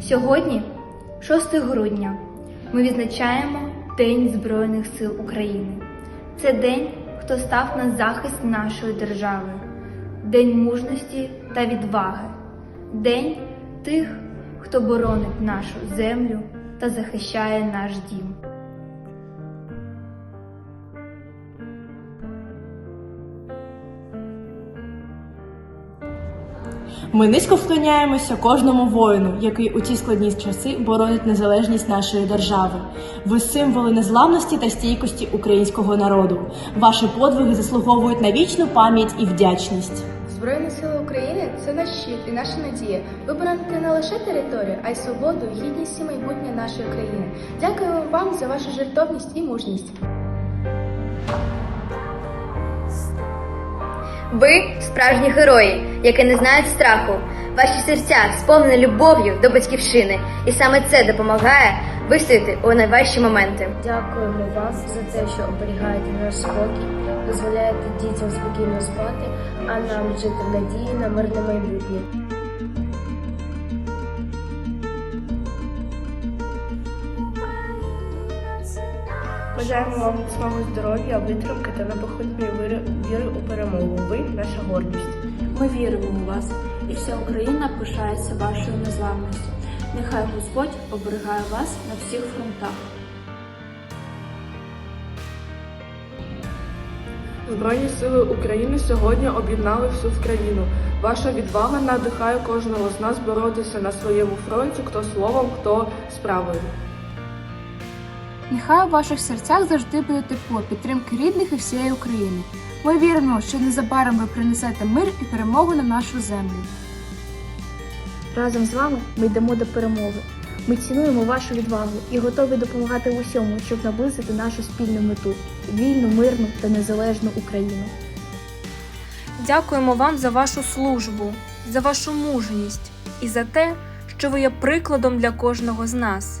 Сьогодні, 6 грудня, ми відзначаємо День Збройних сил України. Це день, хто став на захист нашої держави, день мужності та відваги, день тих, хто боронить нашу землю та захищає наш дім. Ми низько вклоняємося кожному воїну, який у ті складні часи боронить незалежність нашої держави. Ви символи незламності та стійкості українського народу. Ваші подвиги заслуговують на вічну пам'ять і вдячність. Збройні сили України це наш щит і наша надія. Ви бороните не лише територію, а й свободу, гідність і майбутнє нашої країни. Дякуємо вам за вашу жертовність і мужність. Ви справжні герої, які не знають страху. Ваші серця сповнені любов'ю до батьківщини, і саме це допомагає вистояти у найважчі моменти. Дякуємо вам за те, що оберігаєте наш спокій, дозволяєте дітям спокійно спати, а нам жити надії на мирне майбутнє. Бажаємо вам міцного здоров'я, витримки та непохитної віри, віри у перемогу. Ви наша гордість. Ми віримо у вас, і вся Україна пишається вашою незламністю. Нехай Господь оберігає вас на всіх фронтах. Збройні сили України сьогодні об'єднали всю країну. Ваша відвага надихає кожного з нас боротися на своєму фронті, хто словом, хто справою. Нехай у ваших серцях завжди буде тепло підтримки рідних і всієї України. Ми віримо, що незабаром ви принесете мир і перемогу на нашу землю. Разом з вами ми йдемо до перемоги. Ми цінуємо вашу відвагу і готові допомагати в усьому, щоб наблизити нашу спільну мету вільну, мирну та незалежну Україну. Дякуємо вам за вашу службу, за вашу мужність і за те, що ви є прикладом для кожного з нас.